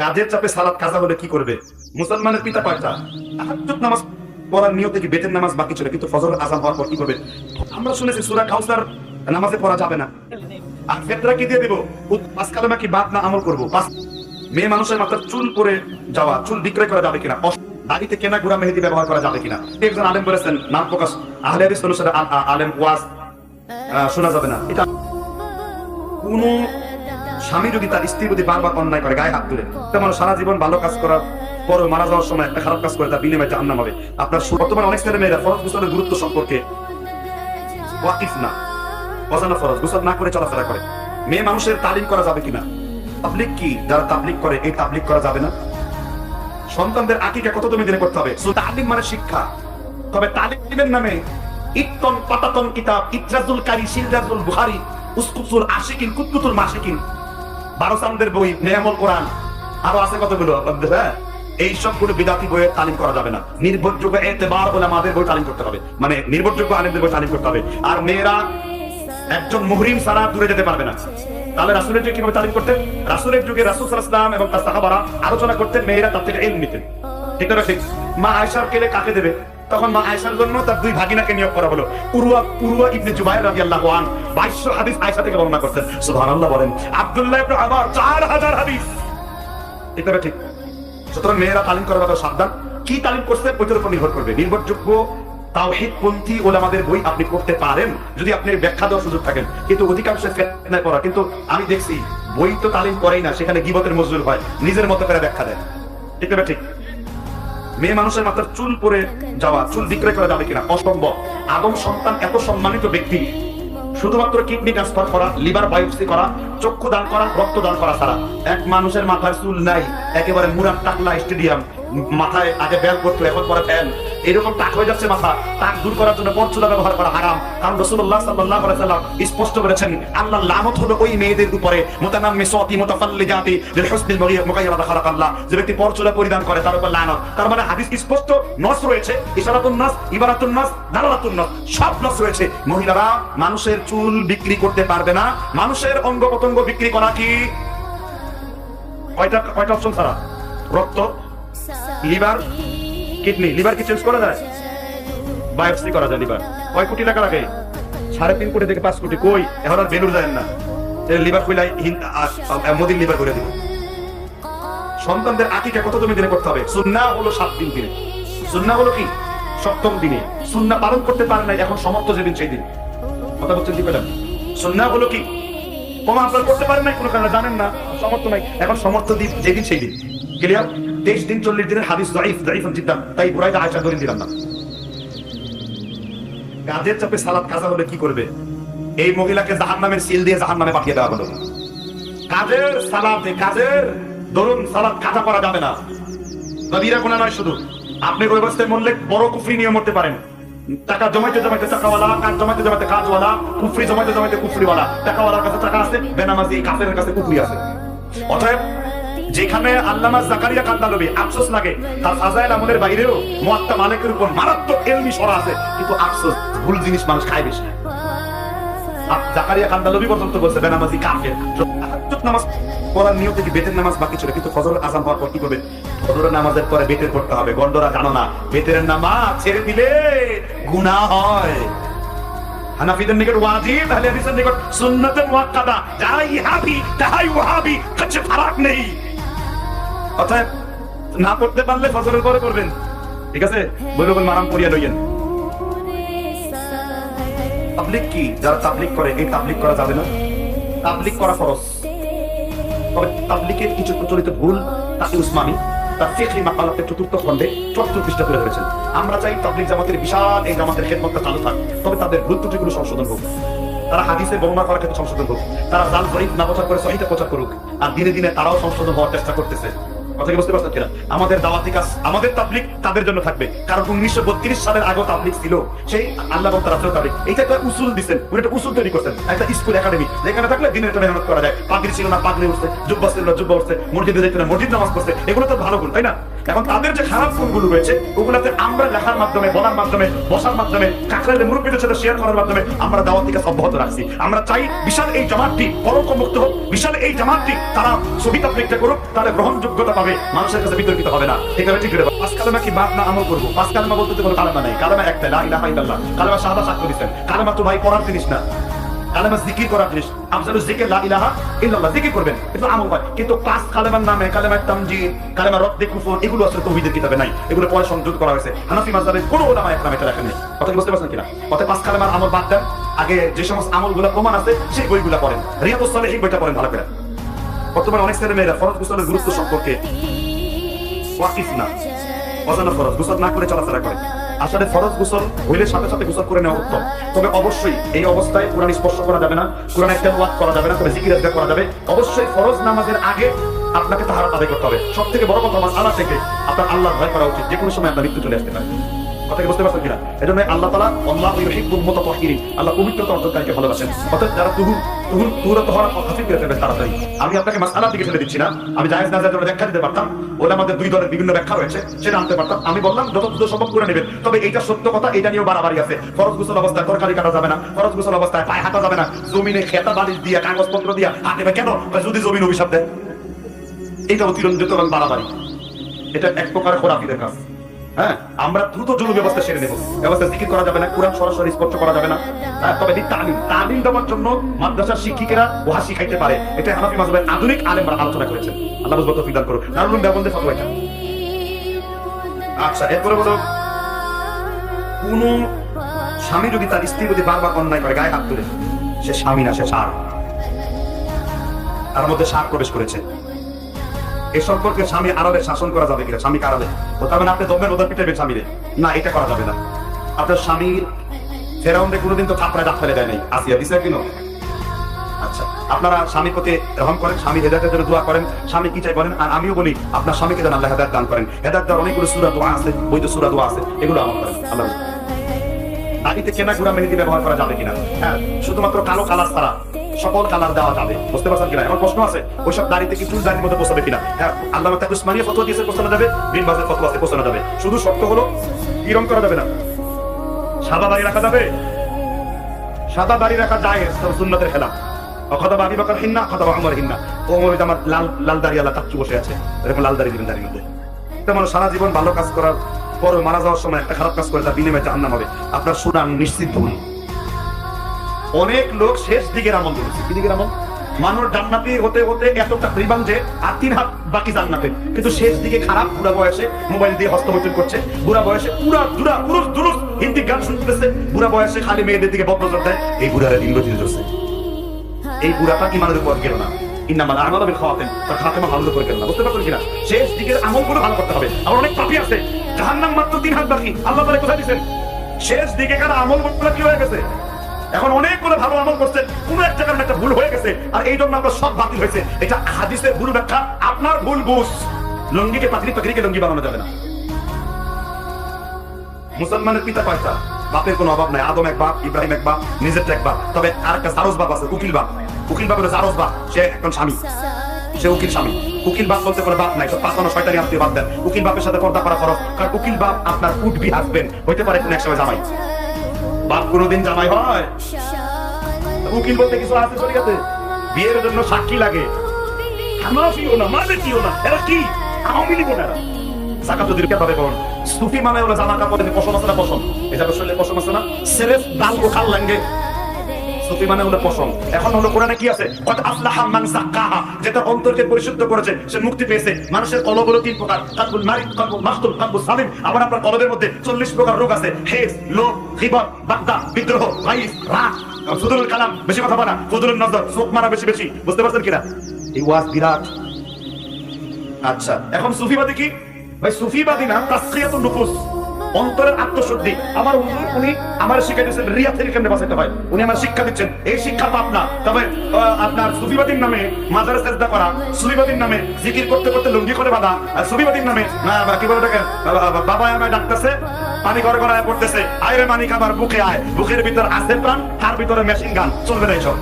কাজের চাপে সালাদ কাজা হলে কি করবে? মুসলমানের পিতা কয়টা নামাজ পড়ার নিয়তে কি বেতের নামাজ বাকি ছিল? কিন্তু ফজর আজান হওয়ার পর কি করবে? আমরা শুনেছি সূরা কাউসার নামাজে পড়া যাবে না। আর ফেতরা কি দিয়ে দেব? পাঁচ কি বাদ না আমল করব? মেয়ে মানুষের মাথার চুল পরে যাওয়া, চুল বিক্রয় করা যাবে কিনা? দাড়িতে কেনা গুড়া মেহেদি ব্যবহার করা যাবে কিনা? একজন আলেম বলেছেন, নাম প্রকাশ আহলে আলেম ওয়াজ শোনা যাবে না। এটা কোন স্বামী যদি তার স্ত্রী যদি বারবার অন্যায় করে, গায়ে হাত তুলে তেমন সারা জীবন ভালো কাজ করার পরে মারা যাওয়ার সময় একটা খারাপ কাজ করে, তার বিনিময়ে জাহান্নাম হবে। আপনার বর্তমানে অনেক ছেলে মেয়েরা ফরজ গোসলের গুরুত্ব সম্পর্কে ওয়াকিফ না। অজানা ফরজ না করে চলাফেরা করে। মেয়ে মানুষের তালিম করা যাবে কিনা? তাবলিক কি? যারা তাবলিক করে, এই তাবলিক করা যাবে না? সন্তানদের আকিকা কত তুমি দিনে করতে হবে? তালিম মানে শিক্ষা। তবে তালিমের নামে ইত্তন পাতাতন কিতাব, ইত্রাজুল কারি সিলরাজুল বুখারি, উসকুসুল আশিকিন, কুতকুতুল মাসিকিন বারো সামদের বই নেয়ামল কোরআন। আরও আছে কতগুলো? আপনাদের, হ্যাঁ? এই সবগুলো বিদাতি বইয়ের তালিম করা যাবে না। নির্ভরযোগ্য এতেবার বলে আমাদের বই তালিম করতে হবে। মানে নির্ভরযোগ্য আলেমদের বই তালিম করতে হবে। আর মেয়েরা একজন মুহরিম ছাড়া দূরে যেতে পারবে না। তাহলে রাসুলের যুগে কীভাবে তালিম করতেন? রাসুলের যুগে রাসুল সাল্লাম এবং তার সাহাবারা আলোচনা করতেন মেয়েরা তার থেকে এল নিতেন। ঠিক না ঠিক? মা আয়সার কেলে কাকে দেবে? তখন মা আয়সার জন্য তার দুই ভাগিনাকে নিয়োগ করা হলো। উরুয়া উরুয়া ইবনে জুবাইর রাদিয়াল্লাহু আন 2200 হাদিস আয়সা থেকে বর্ণনা বলেন ইবনে আবার 4000 হাদিস। ঠিক সুতরাং মেয়েরা তালিম করার সাবধান। কি তালিম করছে? ওইটার উপর নির্ভর করবে। নির্ভরযোগ্য বই আপনি পড়তে পারেন, যদি আপনি ব্যাখ্যা দেওয়ার সুযোগ থাকেন। কিন্তু অধিকাংশ ফেতনায় পড়া। কিন্তু আমি দেখছি, বই তো তালিম করেই না, সেখানে গিবতের মজদুর হয়। নিজের মতো করে ব্যাখ্যা দেয়। ঠিক না ঠিক? মেয়ে মানুষের মাথার চুল পরে যাওয়া, চুল বিক্রয় করা যাবে কিনা? অসম্ভব। আদম সন্তান এত সম্মানিত ব্যক্তি শুধুমাত্র কিডনি ট্রান্সফার করা, লিভার বায়োপসি করা, চক্ষু দান করা, রক্ত দান করা ছাড়া। এক মানুষের মাথায় চুল নাই, একেবারে মুরান টাকলা স্টেডিয়াম, মাথায় আগে ব্যাল করতো এখন পরে ফ্যান এরকম টাক হয়ে যাচ্ছে মাথা। টাক দূর করার জন্য পরচুলা ব্যবহার করা হারাম। কারণ রসুল্লাহ সাল্লাহ সাল্লাম স্পষ্ট করেছেন আল্লাহ লানত হলো ওই মেয়েদের উপরে মোতানাম্মি সতি মোতাফাল্লি জাতি হুসনিল আল্লাহ যে ব্যক্তি পরচুলা পরিধান করে তার উপর লানত। তার মানে হাদিস স্পষ্ট? নস রয়েছে ইশারাতুন নাস ইবারাতুন নাস দালালাতুন নাস সব নস রয়েছে। মহিলারা মানুষের চুল বিক্রি করতে পারবে না। মানুষের অঙ্গ প্রত্যঙ্গ বিক্রি করা কি? কয়টা কয়টা অপশন ছাড়া? রক্ত লিভার কিডনি, লিভার কি চেঞ্জ করা যায়? বায়োপসি করা যায়, লিভার। কয় কোটি টাকা লাগে? সাড়ে তিন কোটি থেকে পাঁচ কোটি। কই? এখন আর বেলুর যায় না। লিভার খুলাই মোদির লিভার করে দিব। সন্তানদের আকিকা কত তুমি দিনে করতে হবে? সুন্না হলো সাত দিন দিনে। সুন্না হলো কি? সপ্তম দিনে। সুন্না পালন করতে পারে না এখন সমর্থ যেদিন সেই দিন। কথা বলছেন কি পেলাম সুন্না হলো কি? কমা আপনার করতে পারেন না কোনো কারণে? জানেন না? সমর্থ নাই। এখন সমর্থ দিন যেদিন সেই দিন। ক্লিয়ার তেইশ দিন চল্লিশ দিনের হাদিস দাইফ দাইফ জিদ্দাম তাই বুড়াইদা আয়সা ধরে দিলাম না। কাজের চাপে সালাদ কাজা হলে কি করবে? এই মহিলাকে জাহান নামের সিল দিয়ে জাহান নামে পাঠিয়ে দেওয়া হলো। কাজের সালাতে, কাজের ধরুন সালাদ কাজা করা যাবে না। নবীরা গুণা নয় শুধু। আপনি ওই অবস্থায় মরলে বড় কুফরি নিয়ে মরতে পারেন। টাকা জমাইতে জমাইতে টাকাওয়ালা, কাজ জমাইতে জমাইতে কাজওয়ালা, কুফরি জমাইতে জমাইতে কুফরিওয়ালা। টাকাওয়ালার কাছে টাকা আছে, বেনামাজি, কাফেরের কাছে কুফরি আছে। অতএব যেখানে আল্লামা জাকারিয়া কান্দালবি, আফসোস লাগে। তার ফাজাইল আমলের বাইরেও মুয়াত্তা মালিকের উপর মারাত্মক এলমি সরা আছে। কিন্তু আফসোস, ভুল জিনিস মানুষ খায় বেশি। জাকারিয়া কান্দালবি পর্যন্ত বলছে, বেনামাজি কাফের। নামাজ পড়ার নিয়তে কি বেতের নামাজ বাকি ছিল? কিন্তু ফজর আজান হওয়ার পর কি করবে? ফজরের নামাজের পরে বেতের পড়তে হবে। গন্ডরা জানো না, বেতের নামাজ ছেড়ে দিলে গুনাহ হয়। হানাফিদের নিকট ওয়াজিব, আহলে হাদিসের নিকট সুন্নাতুল মুআক্কাদা যাই ইহাবি তাহাই ওয়াহাবি, কাছে ফারাক নেই। অতএব না করতে পারলে ফজরের পরে করবেন। ঠিক আছে? বলে মারাম করিয়া লইয়েন। তাবলিক কি? যারা তাবলিক করে, এই তাবলিক করা যাবে না? তাবলিক করা ফরজ। তবে তাবলিকের কিছু প্রচলিত ভুল তাকে উসমানী, তার মাকালাতে চতুর্থ খণ্ডে চতুর্থ পৃষ্ঠা তুলে ধরেছেন। আমরা চাই তাবলিক জামাতের বিশাল এই জামাতের খেদমতটা চালু থাক। তবে তাদের ভুল ত্রুটিগুলো সংশোধন হোক। তারা হাদিসে বর্ণনা করার ক্ষেত্রে সংশোধন হোক। তারা জাল জয়ীফ না প্রচার করে সহিতা প্রচার করুক। আর দিনে দিনে তারাও সংশোধন হওয়ার চেষ্টা করতেছে। কথা কি বুঝতে পারছেন কিনা? আমাদের দাওয়াতি কাজ, আমাদের তাবলিক তাদের জন্য থাকবে। কারণ উনিশশো বত্রিশ সালের আগেও তাবলিক ছিল। সেই আল্লাহ তারা তাবলিক এইটা একটা উসুল দিচ্ছেন। উনি একটা উসুল তৈরি করছেন। একটা স্কুল, একাডেমি। যেখানে থাকলে দিনের একটা মেহনত করা যায়। পাগড়ি ছিল না, পাগড়ি উঠছে, জুব্বা ছিল না, জুব্বা উঠছে, মসজিদে যেত না, মসজিদ নামাজ পড়ছে। এগুলো তো ভালো গুণ, তাই না? এখন তাদের যে খারাপ গুণগুলো রয়েছে, ওগুলাতে আমরা লেখার মাধ্যমে, বলার মাধ্যমে, বসার মাধ্যমে কাকরাইলে মুরব্বীদের সাথে শেয়ার করার মাধ্যমে আমরা দাওয়াত থেকে অব্যাহত রাখছি। আমরা চাই বিশাল এই জামাতটি কলঙ্ক মুক্ত হোক, বিশাল এই জামাতটি তারা সবিতা প্রেক্ষা করুক তাহলে গ্রহণযোগ্যতা পাবে, মানুষের কাছে বিতর্কিত হবে না। ঠিক আছে, ঠিক পাঁচ কালেমা কি বাদ না আমল করব? পাঁচ কালেমা বলতে কোনো কালেমা নেই। কালেমা একটা লা ইলাহা ইল্লাল্লাহ। কালেমা শাহাদা সাক্ষ্য দিচ্ছেন। কালেমা তো ভাই পড়ার জিনিস না। কালেমা জিকির জিনিস। জিকির ইল্লাল্লাহ জিকির করবেন। আমল হয়। কিন্তু কালেমার নামে কালেমা রদ্দে কুফর, এগুলো আসলে তৌহিদের কিতাবে নাই। এগুলো পরে করা হয়েছে। হানাফি কোনো ওলামা এটা কথা বুঝতে পারছেন কিনা? পাঁচ কালেমার আমল বাদ দেন। আগে যে সমস্ত আমলগুলো প্রমাণ আছে, সেই বইগুলো পড়েন। রিয়াদুস সালেহিন বইটা পড়েন, ভালো করে। বর্তমানে অনেক ছেলে মেয়েরা ফরজ গোসলের গুরুত্ব সম্পর্কে ওয়াকিফ না। অজানা ফরজ না করে চলাফেরা করে। আসলে ফরজ গোসল হইলে সাথে সাথে গোসল করে নেওয়া উত্তম। তবে অবশ্যই এই অবস্থায় কোরআন স্পর্শ করা যাবে না, কোরআন একটা করা যাবে না, তবে জিকির করা যাবে। অবশ্যই ফরজ নামাজের আগে আপনাকে তাহারা আদায় করতে হবে। সব থেকে বড় কথা আমার আল্লাহ থেকে আপনার আল্লাহ ভয় করা উচিত। যে কোনো সময় আপনার মৃত্যু চলে আসতে পারে। কথা কি বুঝতে পারছেন কিনা? এজন্য আল্লাহ তাআলা আল্লাহ ইউহিব্বুল মুতাতাহহিরিন আল্লাহ পবিত্রতা অর্জনকারীকে ভালোবাসেন। অর্থাৎ যারা তুহু তুহু তুহুরত হওয়ার হাফিজ করে দেবে তাড়াতাড়ি। আমি আপনাকে মাসআলার দিকে ঠেলে দিচ্ছি না। আমি জায়েজ না জায়েজ ব্যাখ্যা দিতে পারতাম। ওটা আমাদের দুই দলের বিভিন্ন ব্যাখ্যা রয়েছে, সেটা আনতে পারতাম। আমি বললাম যত দ্রুত সম্ভব করে নেবেন। তবে এইটা সত্য কথা, এটা নিয়েও বাড়াবাড়ি আছে। ফরজ গোসল অবস্থায় তরকারি কাটা যাবে না, ফরজ গোসল অবস্থায় পায়ে হাঁটা যাবে না। জমিনে খেতা বালিশ দিয়া, কাগজপত্র দিয়া, হাতে কেন? যদি জমিন অভিশাপ দেয় এটা অতিরঞ্জিত এবং বাড়াবাড়ি। এটা এক প্রকার খোরাকিদের কাজ। হ্যাঁ আমরা দ্রুত জরুরি ব্যবস্থা সেরে নেব। ব্যবস্থা জিকির করা যাবে না কোরআন সরাসরি স্পর্শ করা যাবে না। হ্যাঁ, তবে তালিম। তালিম দেওয়ার জন্য মাদ্রাসার শিক্ষিকেরা উহা শিখাইতে পারে। এটা হানাফি মাযহাবের আধুনিক আলেমরা আলোচনা করেছেন। আল্লাহ বুঝবত ফিদান করুন দারুল ব্যবন্ধে ফতোয়া আচ্ছা এরপরে বলো কোন স্বামী যদি তার স্ত্রী যদি বারবার অন্যায় করে গায়ে হাত তুলে সে স্বামী না সে সার। তার মধ্যে সার প্রবেশ করেছে। এ সম্পর্কে স্বামী আড়ালে শাসন করা যাবে কিনা? স্বামীকে আড়ালে ও তার আপনি দমের ওদের পিটাবেন স্বামীরে। না, এটা করা যাবে না। আপনার স্বামীর ফেরাউন্ডে কোনোদিন তো থাপড়ায় দাঁত ফেলে দেয় নাই। আসিয়া দিছে কিনো? আচ্ছা আপনারা স্বামীর প্রতি রহম করেন, স্বামী হেদায়তের জন্য দোয়া করেন। স্বামী কি চাই বলেন? আর আমিও বলি, আপনার স্বামীকে যেন আল্লাহ হেদায়ত দান করেন। হেদায়ত দেওয়ার অনেকগুলো সুরা, দোয়া আছে, বৈধ সুরা, দোয়া আছে। এগুলো আমল করেন, আল্লাহ দাড়িতে কেনা গুড়া মেহেদি ব্যবহার করা যাবে কিনা? হ্যাঁ শুধুমাত্র কালো কালার ছাড়া। সকল কালার দেওয়া যাবে। বুঝতে পারছেন কিনা? এখন প্রশ্ন আছে, ওইসব দাড়িতে কি চুল দাড়ির মধ্যে পোষাবে কিনা? হ্যাঁ আল্লাহ তাকে উসমানিয়া ফতোয়া দিয়েছে পোষানো যাবে? বিন বাজের ফতোয়া আছে পোষানো যাবে। শুধু শর্ত হলো কি রং করা যাবে না? সাদা দাড়ি রাখা যাবে? সাদা দাড়ি রাখা যায় সুন্নতের খেলা। বকর হিন্না আমার হিন্না। ও আমার লাল লাল দাড়ি আল্লাহ বসে আছে। এরকম লাল দিবেন মধ্যে। তেমন সারা জীবন ভালো কাজ করার পরে মারা যাওয়ার সময় একটা খারাপ কাজ করে তার বিনিময়ে হবে। আপনার সুনাম নিশ্চিত ভুল। অনেক লোক শেষ দিকের আমল করেছে। কি দিকের আমল? মানুষ জান্নাতি হতে হতে এতটা পরিমাণ যে আর তিন হাত বাকি জান্নাতে। কিন্তু শেষ দিকে খারাপ বুড়া বয়সে মোবাইল দিয়ে হস্তমৈথুন করছে। বুড়া বয়সে পুরা দুরা পুরুষ দুরুস হিন্দি গান শুনতেছে। বুড়া বয়সে খালি মেয়েদের দিকে বদনজর দেয়। এই বুড়ারা ইংরেজি ধরছে এই বুড়াটা ইমানের উপর গেল না। ইন্নামাল আমাল খাওয়াতেন তার ভালো করে গেল না। বুঝতে পারছেন কিনা? শেষ দিকের আমলগুলো ভালো করতে হবে। আমার অনেক পাপি আছে। জাহান্নাম মাত্র তিন হাত বাকি। আল্লাহ তাআলা কোথায় শেষ দিকে কার আমলগুলো কি হয়ে গেছে? এখন অনেকগুলো ভালো আমল করছে, কোন এক জায়গার একটা ভুল হয়ে গেছে, আর এই জন্য আমরা সব বাতিল হয়েছে। এটা হাদিসের ভুল ব্যাখ্যা, আপনার ভুল বুঝ। লঙ্গিকে পাকড়ি পাকড়িকে লঙ্গি বানানো যাবে না। মুসলমানের পিতা কয়টা বাপের কোনো অভাব নাই। আদম এক বাপ, ইব্রাহিম এক বাপ, নিজের এক বাপ। তবে আর একটা সারস বাপ আছে, উকিল বাপ। উকিল বাপ সারস বাপ। সে এখন স্বামী। সে উকিল স্বামী। উকিল বাপ বলতে কোনো বাপ নাই। সব পাঁচানো শয়তানি আত্মীয় বাদ দেন। উকিল বাপের সাথে পর্দা করা ফরজ। কারণ উকিল বাপ আপনার উঠবি বি হাজবেন্ড হইতে পারে কোন এক সময় জামাই। বাপ কোনোদিন জামাই হয়? উকিল বলতে কিছু আছে শরীয়তে? বিয়ের জন্য সাক্ষী লাগে। হানাফিও না মালিকিও না। এরা কি? আওয়ামী লীগ কোন সুফি মানে ওরা জামা কাপড় পশম আছে না পশম? এটা শরীরে পশম আছে না? সেরেফ ডাল খাল লাগে সুফি মানে হলো পশম। এখন হলো কোরআনে কি আছে? আফলাহা মান যাক্কাহা যেটা অন্তরকে পরিশুদ্ধ করেছে, সে মুক্তি পেয়েছে। মানুষের কলব হলো তিন প্রকার। কালবুল মারিদ কালবুল মাকতুল কালবুল সালিম আবার আপনার কলবের মধ্যে 40 প্রকার রোগ আছে। হেজ লোভ গীবত বাগদা বিদ্রোহ গাইজ রাগ ফুদুলুল কালাম বেশি কথা বলা। ফুদুলুল নজর চোখ মারা বেশি বেশি বুঝতে পারছেন কিনা? এই ওয়াজ বিরাট আচ্ছা এখন সুফিবাদী কি? ভাই, সুফিবাদী না তাসখিয়াতুন নুফুস। অন্তরের আত্মশুদ্ধি। আমার উনি আমার শিক্ষা দিচ্ছেন রিয়া থেকে কেমনে বাঁচাতে হয়? উনি আমার শিক্ষা দিচ্ছেন। এই শিক্ষা পাপ না তবে আপনার সুফিবাদীর নামে মাজারে সেজদা করা সুফিবাদীর নামে জিকির করতে করতে লুঙ্গি করে বাঁধা সুফিবাদীর নামে না, কি বলে ওটাকে বাবা আমায় ডাকতেছে পানি ঘরে আয় পড়তেছে। আয় রে মানিক আমার বুকে আয়। বুকের ভিতর আছে প্রাণ তার ভিতরে মেশিন গান চলবে না এইসব।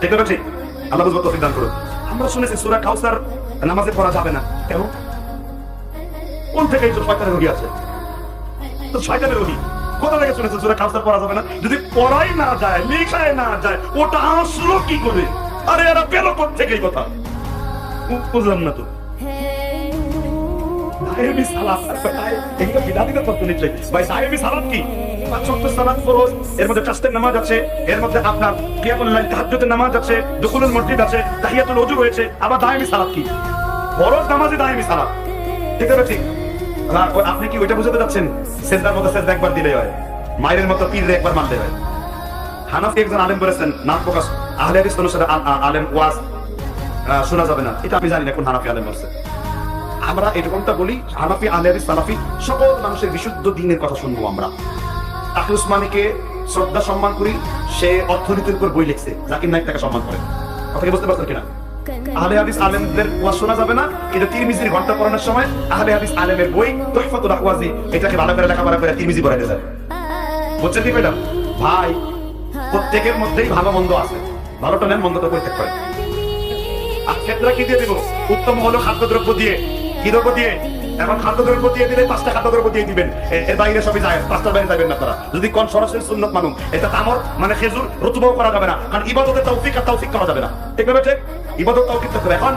ঠিক আছে ঠিক? আল্লাহ বুঝব তৌফিক দান করুন। আমরা শুনেছি সূরা কাউসার নামাজে পড়া যাবে না। কেন? কোন থেকে এই শয়তানের রোগী আছে? তো শয়তানের রোগী কোথা থেকে শুনেছে সুরা কাউসার পড়া যাবে না? যদি পড়াই না যায় লেখায় না যায়, ওটা আসলো কি করে? আরে এরা পেল কোথ থেকে কথা? বুঝলাম না তো। সাহেবি সালাত এগুলো বিদাতিদের তত্ত্ব নিচ্ছে ভাই সাহেবি সালাত কি? পাঁচ ওয়াক্ত সালাত নামাজ আছে, এর মধ্যে আপনার কিয়ামুল লাইল নামাজ আছে, দুখুলুল মসজিদ আছে, তাহিয়াতুল ওযু আবার দায়মি সালাত কি? ফরজ নামাজে দায়মি সালাত। ঠিক আছে আপনি কি ওইটা বুঝাতে যাচ্ছেন সেজদার মতো সেজদা একবার দিলে হয়। মায়ের মতো পীরে একবার মানলে হয়। হানাফি একজন আলেম বলেছেন, নাম প্রকাশ, আহলে হাদিস অনুসারে আলেম ওয়াজ শোনা যাবে না। এটা আমি জানি না কোন হানাফি আলেম বলছে। আমরা এরকমটা বলি, হানাফি, আহলে সালাফি, সকল মানুষের বিশুদ্ধ দিনের কথা শুনব আমরা। তাকে উসমানীকে শ্রদ্ধা সম্মান করি, সে অর্থনীতির উপর বই লিখছে, জাকির নাইক তাকে সম্মান করে। কথা কি বুঝতে পারছেন কিনা? আহলে হাদিস আলেমদের ওয়াজ শোনা যাবে না। এটা তিরমিজির ঘণ্টা পড়ানোর সময় আহলে হাদিস আলেমের বই তোহফাতুল আহওয়াজি এটাকে ভালো করে লেখাপড়া করে তিরমিজি পড়াইতে যায় বুঝছেন কি ম্যাডাম ভাই, প্রত্যেকের মধ্যেই ভালো মন্দ আছে। ভালোটা নেন, মন্দটা পরিত্যাগ করেন। আর ক্ষেত্রে কি দিয়ে দিব? উত্তম হলো খাদ্যদ্রব্য দিয়ে। কি দ্রব্য দিয়ে? এখন খাদ্যদ্রব্য দিয়ে দিলে পাঁচটা খাদ্যদ্রব্য দিয়ে দিবেন। এর বাইরে সবই যায়, পাঁচটার বাইরে যাবেন না তারা। যদি কোন সরাসরি সুন্নত মানুন এটা তামর মানে খেজুর, রতুবাও করা যাবে না। কারণ ইবাদতের তৌফিক আর তৌফিক করা যাবে না। ঠিক আছে ইবাদত তৌফিক করতে এখন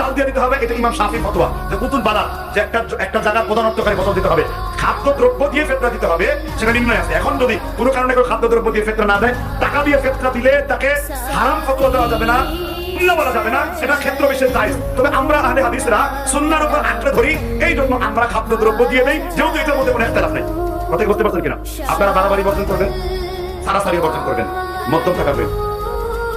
চাল দিয়ে দিতে হবে, এটা ইমাম ফতোয়া। যে যে একটা একটা জায়গার প্রধানত্বকারী ফসল দিতে হবে। খাদ্যদ্রব্য দিয়ে ফেতরা দিতে হবে, সেটা আছে। এখন যদি কোনো কারণে কেউ খাদ্যদ্রব্য দিয়ে ফেতরা না দেয়, টাকা দিয়ে ফেতরা দিলে তাকে হারাম ফতোয়া দেওয়া যাবে না এই জন্য আমরা দিয়ে যেহেতু এটার মধ্যে কোনো নেই। পারছেন কিনা? আপনারা বাড়াবাড়ি বর্জন করবেন? সারাসারি বর্জন করবেন? মধ্যম থাকবেন